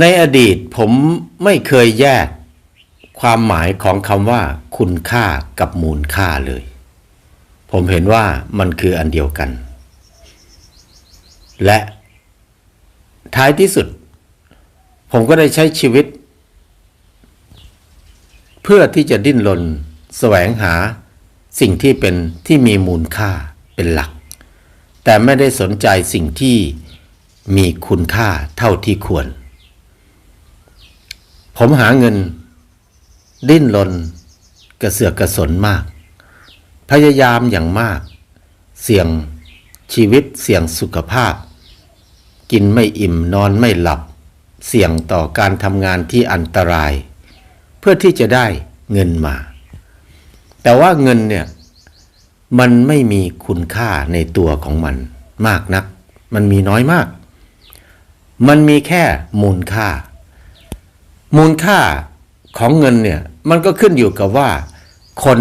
ในอดีตผมไม่เคยแยกความหมายของคำว่า คุณค่ากับมูลค่าเลย ผมเห็นว่ามันคืออันเดียวกัน และท้ายที่สุด ผมก็ได้ใช้ชีวิต เพื่อที่จะดิ้นรนแสวงหาสิ่งที่เป็นที่มีมูลค่าเป็นหลัก แต่ไม่ได้สนใจสิ่งที่มีคุณค่าเท่าที่ควร ผมหาเงิน ดิ้นรนกระเสือกกระสนมาก พยายามอย่างมาก เสี่ยงชีวิตเสี่ยงสุขภาพ กินไม่อิ่มนอนไม่หลับ เสี่ยงต่อการทำงานที่อันตราย เพื่อที่จะได้เงินมา แต่ว่าเงินเนี่ยมันไม่มีคุณค่าในตัวของมันมากนัก มันมีน้อยมาก มันมีแค่มูลค่า มูลค่าของเงินเนี่ยมันก็ขึ้นอยู่กับว่า คน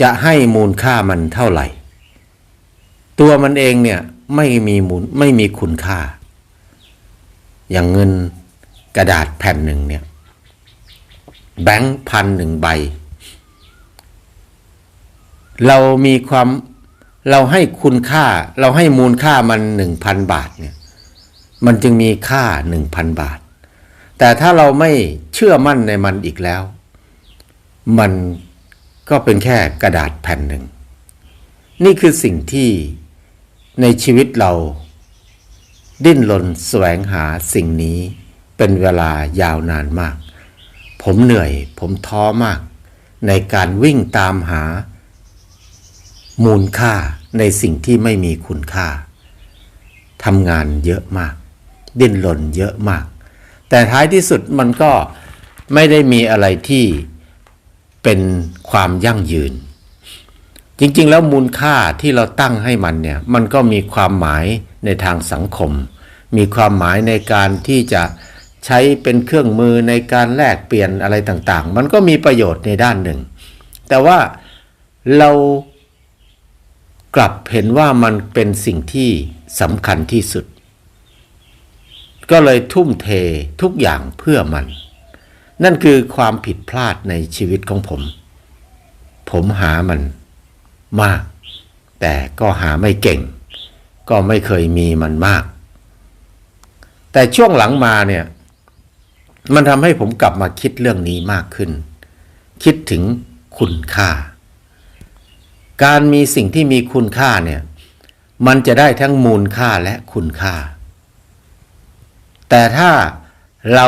จะให้มูลค่ามันเท่าไหร่ ตัวมันเองเนี่ยไม่มีมูลไม่มีคุณค่า อย่างเงินกระดาษแผ่นหนึ่งเนี่ยแบงค์พันหนึ่งใบ เรามีความเราให้คุณค่า เราให้มูลค่ามันหนึ่งพันบาทเนี่ยมันจึงมีค่าหนึ่งพันบาท แต่ถ้าเราไม่เชื่อมั่นในมันอีกแล้ว มันก็เป็นแค่กระดาษแผ่นหนึ่ง นี่คือสิ่งที่ในชีวิตเรา ดิ้นรนแสวงหาสิ่งนี้เป็นเวลายาวนานมาก ผมเหนื่อยผมท้อมาก ในการวิ่งตามหา มูลค่าในสิ่งที่ไม่มีคุณค่าทำงานเยอะมาก ดิ้นรนเยอะมาก แต่ท้ายที่สุดมันก็ไม่ได้มีอะไรที่เป็นความยั่งยืน จริงๆ แล้วมูลค่าที่เราตั้งให้มันเนี่ย มันก็มีความหมายในทางสังคม มีความหมายในการที่จะใช้เป็นเครื่องมือในการแลกเปลี่ยนอะไรต่างๆ มันก็มีประโยชน์ในด้านหนึ่ง แต่ว่าเรากลับเห็นว่ามันเป็นสิ่งที่สำคัญที่สุด ก็เลยทุ่มเททุกอย่างเพื่อมัน นั่นคือความผิดพลาดในชีวิตของผม ผมหามันมาก แต่ก็หาไม่เก่ง ก็ไม่เคยมีมันมาก แต่ช่วงหลังมาเนี่ย มันทำให้ผมกลับมาคิดเรื่องนี้มากขึ้น คิดถึงคุณค่า การมีสิ่งที่มีคุณค่าเนี่ย มันจะได้ทั้งมูลค่าและคุณค่า แต่ถ้าเรา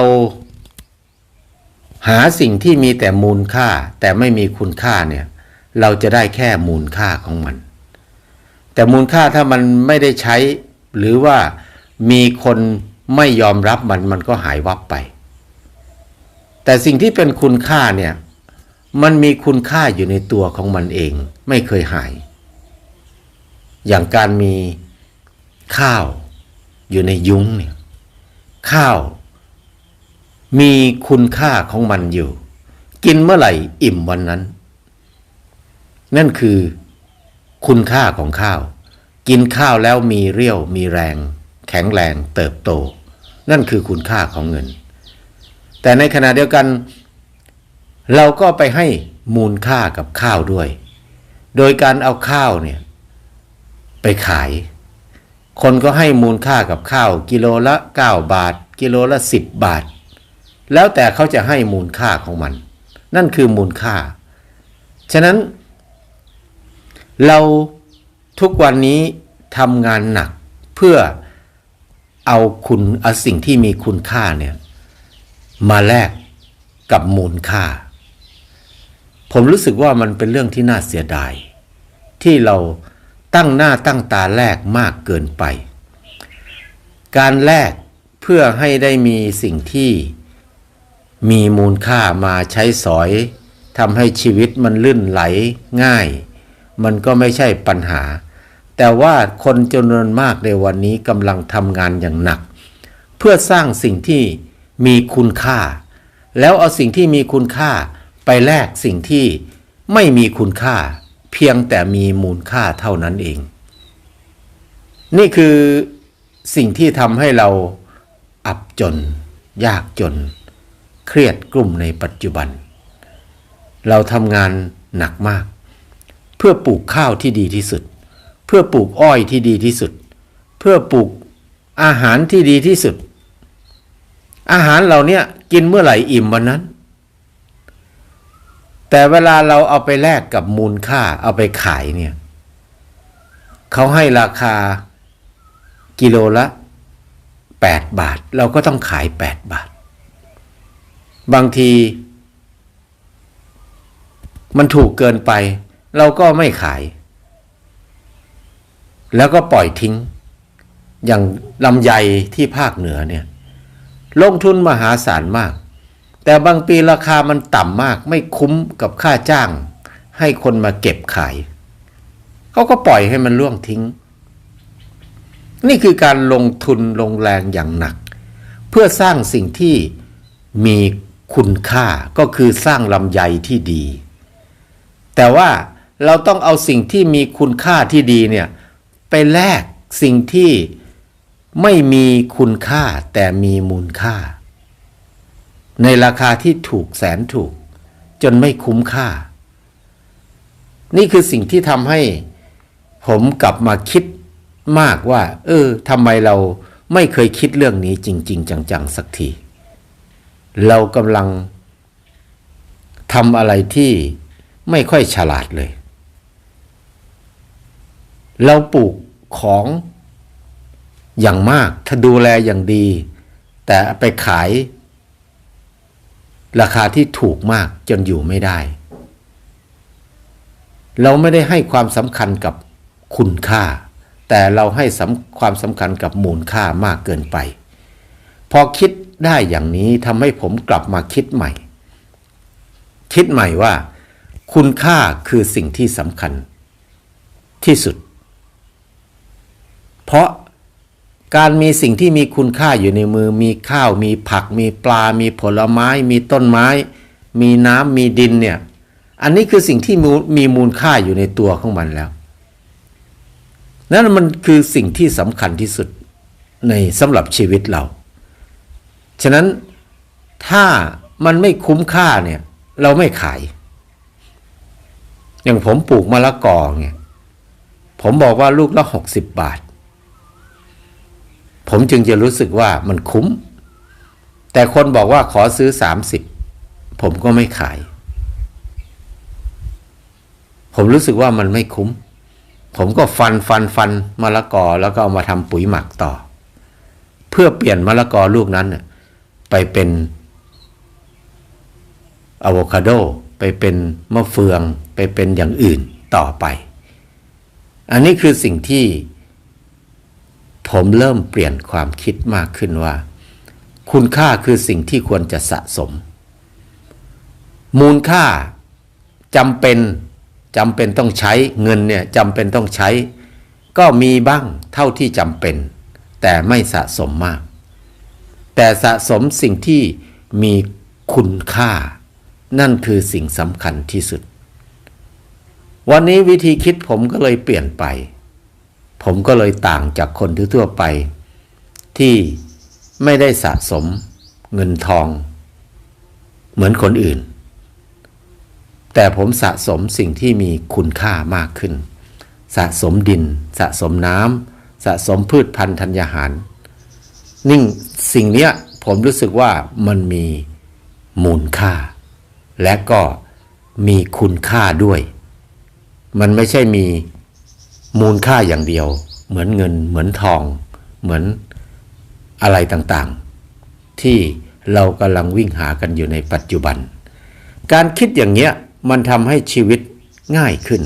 หาสิ่งที่มีแต่มูลค่า แต่ไม่มีคุณค่าเนี่ย เราจะได้แค่มูลค่าของมัน แต่มูลค่าถ้ามันไม่ได้ใช้ หรือว่ามีคนไม่ยอมรับมันมันก็หายวับไป แต่สิ่งที่เป็นคุณค่าเนี่ย มันมีคุณค่าอยู่ในตัวของมันเอง ไม่เคยหาย อย่างการมีข้าวอยู่ในยุ้งเนี่ย ข้าว มีคุณค่าของมันอยู่ กินเมื่อไหร่อิ่มวันนั้น นั่นคือคุณค่าของข้าว กินข้าวแล้วมีเรี่ยวมีแรง แข็งแรงเติบโต นั่นคือคุณค่าของเงิน แต่ในขณะเดียวกัน เราก็ไปให้มูลค่ากับข้าวด้วย โดยการเอาข้าวเนี่ย ไปขาย คนก็ให้มูลค่ากับข้าว กิโลละ 9 บาท กิโลละ 10 บาท แล้วแต่เขาจะให้มูลค่าของมัน นั่นคือมูลค่า ฉะนั้น เราทุกวันนี้ทำงานหนักเพื่อเอาคุณเอาสิ่งที่มีคุณค่าเนี่ยมาแลกกับมูลค่า ผมรู้สึกว่ามันเป็นเรื่องที่น่าเสียดาย ที่เรา ตั้งหน้าตั้งตาแลกมากเกินไป การแลกเพื่อให้ได้มีสิ่งที่มีมูลค่ามาใช้สอยทำให้ชีวิตมันลื่นไหลง่าย มันก็ไม่ใช่ปัญหา แต่ว่าคนจำนวนมากในวันนี้กำลังทำงานอย่างหนัก เพื่อสร้างสิ่งที่มีคุณค่า แล้วเอาสิ่งที่มีคุณค่าไปแลกสิ่งที่ไม่มีคุณค่า เพียงแต่มีมูลค่าเท่านั้นเอง นี่คือสิ่งที่ทำให้เราอับจน ยากจน เครียดกลุ่มในปัจจุบัน เราทำงานหนักมาก เพื่อปลูกข้าวที่ดีที่สุด เพื่อปลูกอ้อยที่ดีที่สุด เพื่อปลูกอาหารที่ดีที่สุด อาหารเหล่าเนี้ยกินเมื่อไหร่อิ่มวันนั้น แต่เวลาเราเอาไปแลกกับมูลค่าเอาไปขายเนี่ยเขาให้ราคากิโลละ 8 บาท เราก็ต้องขาย 8 บาท บางที มันถูกเกินไป เราก็ไม่ขาย แล้วก็ปล่อยทิ้ง อย่างลำไยที่ภาคเหนือเนี่ย ลงทุนมหาศาลมาก แต่บางปีราคามันต่ำมากไม่คุ้มกับค่าจ้าง ให้คนมาเก็บขาย เขาก็ปล่อยให้มันล่วงทิ้ง นี่คือการลงทุนลงแรงอย่างหนัก เพื่อสร้างสิ่งที่มีคุณค่าก็คือสร้างลำไยที่ดี แต่ว่าเราต้องเอาสิ่งที่มีคุณค่าที่ดีเนี่ยไปแลกสิ่งที่ไม่มีคุณค่าแต่มีมูลค่า ในราคาที่ถูกแสนถูก จนไม่คุ้มค่า นี่คือสิ่งที่ทำให้ผมกลับมาคิดมากว่า เออทำไมเราไม่เคยคิดเรื่องนี้จริง ๆ จัง ๆ สักที เรากำลังทำอะไรที่ไม่ค่อยฉลาดเลย เราปลูกของอย่างมาก ถ้าดูแลอย่างดี แต่ไปขาย ราคาที่ถูกมากจนอยู่ไม่ได้ เราไม่ได้ให้ความสำคัญกับคุณค่า แต่เราให้ความสำคัญกับมูลค่ามากเกินไป พอคิดได้อย่างนี้ทำให้ผมกลับมาคิดใหม่ คิดใหม่ว่า คุณค่าคือสิ่งที่สำคัญ ที่สุด เพราะ การมีสิ่งที่มีคุณค่าอยู่ในมือ มีข้าว มีผัก มีปลา มีผลไม้ มีต้นไม้ มีน้ำ มีดินเนี่ย อันนี้คือสิ่งที่มีมูลค่าอยู่ในตัวของมันแล้ว นั่นมันคือสิ่งที่สำคัญที่สุดในสำหรับชีวิตเรา ฉะนั้นถ้ามันไม่คุ้มค่าเนี่ย เราไม่ขาย อย่างผมปลูกมะละกอเนี่ย ผมบอกว่าลูกละหกสิบบาท ผมจึงจะรู้สึกว่ามันคุ้ม แต่คนบอกว่าขอซื้อสามสิบผมก็ไม่ขาย ผมรู้สึกว่ามันไม่คุ้ม ผมก็ฟันฟันฟันมะละกอแล้วก็เอามาทำปุ๋ยหมักต่อ เพื่อเปลี่ยนมะละกอลูกนั้นไปเป็นอะโวคาโดไปเป็นมะเฟืองไปเป็นอย่างอื่นต่อไป อันนี้คือสิ่งที่ ผมเริ่มเปลี่ยนความคิดมากขึ้นว่า คุณค่าคือสิ่งที่ควรจะสะสม มูลค่าจำเป็นจำเป็นต้องใช้เงินเนี่ยจำเป็นต้องใช้ ก็มีบ้างเท่าที่จำเป็น แต่ไม่สะสมมาก แต่สะสมสิ่งที่มีคุณค่า นั่นคือสิ่งสำคัญที่สุด วันนี้วิธีคิดผมก็เลยเปลี่ยนไป ผมก็เลยต่างจากคนทั่วไป ที่ไม่ได้สะสมเงินทอง เหมือนคนอื่น แต่ผมสะสมสิ่งที่มีคุณค่ามากขึ้น สะสมดิน สะสมน้ำสะสมพืชพันธุ์ธัญญาหาร นิ่งสิ่งเนี้ยผมรู้สึกว่ามันมีมูลค่า และก็มีคุณค่าด้วย มันไม่ใช่มี มูลค่าอย่างเดียว เหมือนเงิน เหมือนทอง เหมือนอะไรต่างๆ ที่เรากำลังวิ่งหากันอยู่ในปัจจุบัน การคิดอย่างเนี้ยมันทำให้ชีวิตง่ายขึ้น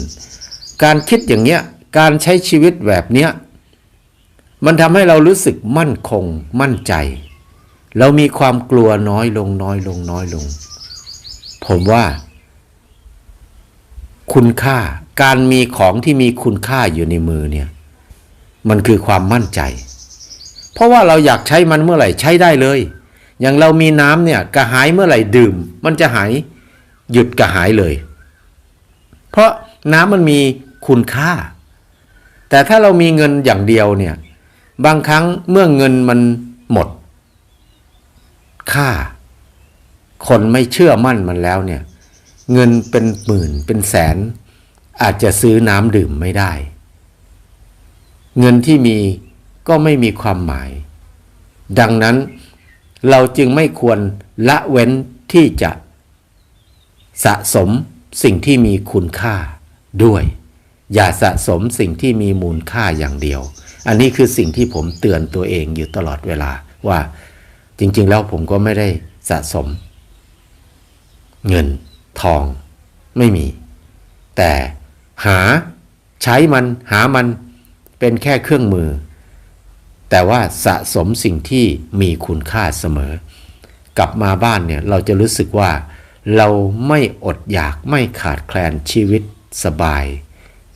การคิดอย่างเนี้ยการใช้ชีวิตแบบเนี้ยมันทำให้เรารู้สึกมั่นคง มั่นใจ เรามีความกลัวน้อยลงน้อยลงน้อยลง ผมว่า คุณค่า การมีของที่มีคุณค่าอยู่ในมือเนี่ยมันคือความมั่นใจ เพราะว่าเราอยากใช้มันเมื่อไหร่ใช้ได้เลย อย่างเรามีน้ำเนี่ยกระหายเมื่อไหร่ดื่ม มันจะหายหยุดกระหายเลย เพราะน้ำมันมีคุณค่า แต่ถ้าเรามีเงินอย่างเดียวเนี่ยบางครั้งเมื่อเงินมันหมด ค่า คนไม่เชื่อมั่นมันแล้วเนี่ย เงินเป็นหมื่นเป็นแสน อาจจะซื้อน้ำดื่มไม่ได้ เงินที่มีก็ไม่มีความหมาย ดังนั้นเราจึงไม่ควรละเว้นที่จะสะสมสิ่งที่มีคุณค่าด้วย อย่าสะสมสิ่งที่มีมูลค่าอย่างเดียว อันนี้คือสิ่งที่ผมเตือนตัวเองอยู่ตลอดเวลาว่าจริง ๆ แล้วผมก็ไม่ได้สะสม เงินทองไม่มี แต่ หาใช้มันหามันเป็นแค่เครื่องมือ แต่ว่าสะสมสิ่งที่มีคุณค่าเสมอ กลับมาบ้านเนี่ยเราจะรู้สึกว่าเราไม่อดอยากไม่ขาดแคลนชีวิตสบาย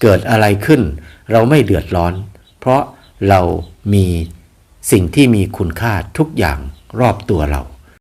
เกิดอะไรขึ้น เราไม่เดือดร้อน เพราะเรามีสิ่งที่มีคุณค่าทุกอย่างรอบตัวเรา